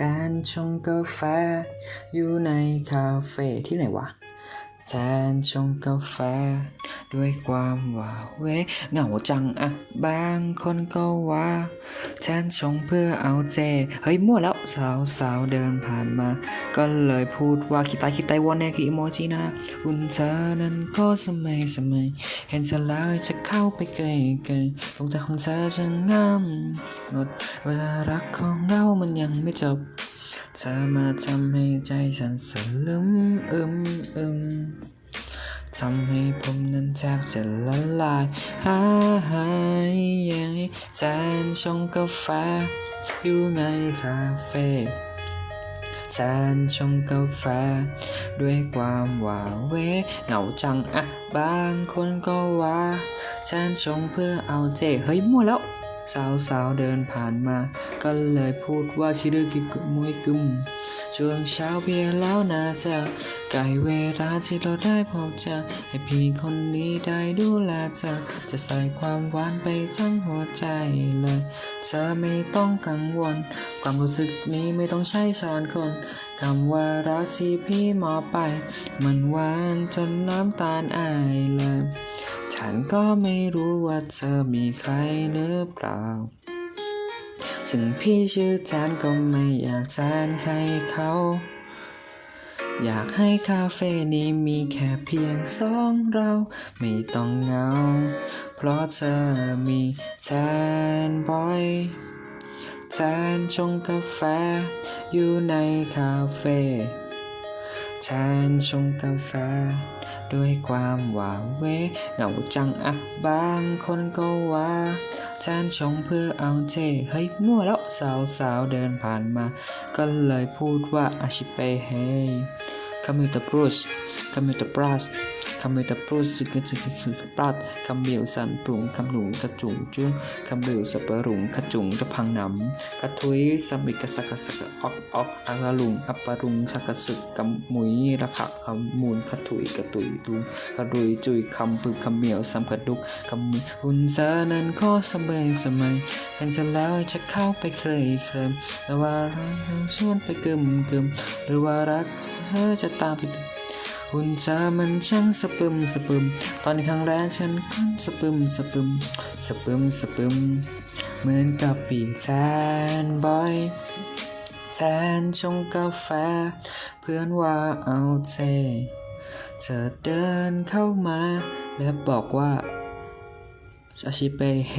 การชงกาแฟอยู่ในคาเฟ่ที่ไหนวะ แทนชงกาแฟ ด้วยความว่าเวเหงาจังอะบางคนก็ว่า แทนชงเพื่อเอาเจ เฮ้ย มั่วแล้วสาวสาวเดินผ่านมา ก็เลยพูดว่าคิดตายคิดตายวอนแน่คืออีโมจินะคุณเธอนั้นก็สมัยสมัย เห็นเธอแล้วจะเข้าไปใกล้ใกล้ดวงตาของเธอจะงามงดเวลารักของเรามันยังไม่จบเธอมาทำให้ใจฉันสลึมอึมอึม ทำให้ผมนั้นแทบจะละลายหายยังจานชงกาแฟอยู่ในคาเฟ่จานชงกาแฟ ด้วยความหวาเวเหงาจังอะบางคนก็ว่าจานชงเพื่อเอาเจเฮ้ยมั่วแล้วสาวสาวๆเดินผ่านมา ก็เลยพูดว่าคิดรึกิกมวยกุม ช่วงเช้าเพียงแล้วนะจ๊ะใกล้เวลาที่เราได้พบเจอให้พี่คนนี้ได้ดูแลเธอจะใส่ความหวานไปทั้งหัวใจเลยเธอไม่ต้องกังวล ความรู้สึกนี้ไม่ต้องใช้ช้อนคนคำว่ารักที่พี่มอบไป มันหวานจนน้ำตาลอายเลย ฉันก็ไม่รู้ว่าเธอมีใครหรือเปล่า ถึงพี่ชื่อแทนก็ไม่อยากแทนใครเขา อยากให้คาเฟ่นี้มีแค่เพียงสองเรา ไม่ต้องเหงา เพราะเธอมีแทนบอยแทนชงกาแฟ อยู่ในคาเฟ่แทนชงกาแฟ ด้วยความหวาเวเหงาจังอะบางคนก็ว่าแทนชงเพื่อเอาเจเฮ้ยมั่วแล้วสาวสาวๆเดินผ่านมา ก็เลยพูดว่าอาชิเปเฮคามิตาบรูสคามิตาบรัส คามิตาบรูสซึกซึกซึกปรัดคำเบียวสันปรุงคำหนูกระจุงจุ้งคำเบียวสับปะรุงขะจุงกระพังหนำกระทุยสมิกะสักกะสักออกออกอากะลุงอัปปะรุงชักกะสึกกำมุยระขะคำมูลขะถุยกระตุยตุงกระดุยจุยคำปึกคำเหมียวสัมผัสดุกคำมุยหุ่นเธอนั้นข้อสมัยสมัยเห็นเธอแล้วจะเข้าไปเคยเคลิมแต่ว่ารักชวนไปกึมกึมหรือว่ารักเธอจะตามไปดู หุ่นเธอมันช่างสะปึมสะปึม ตอนครั้งแรกฉันก็สะปึมสะปึมสะปึมสะปึม เหมือนกับปีแทนบอยแทนชงกาแฟ เพื่อนว่าเอาเจเธอเดินเข้ามา และบอกว่าอาชิเปเฮ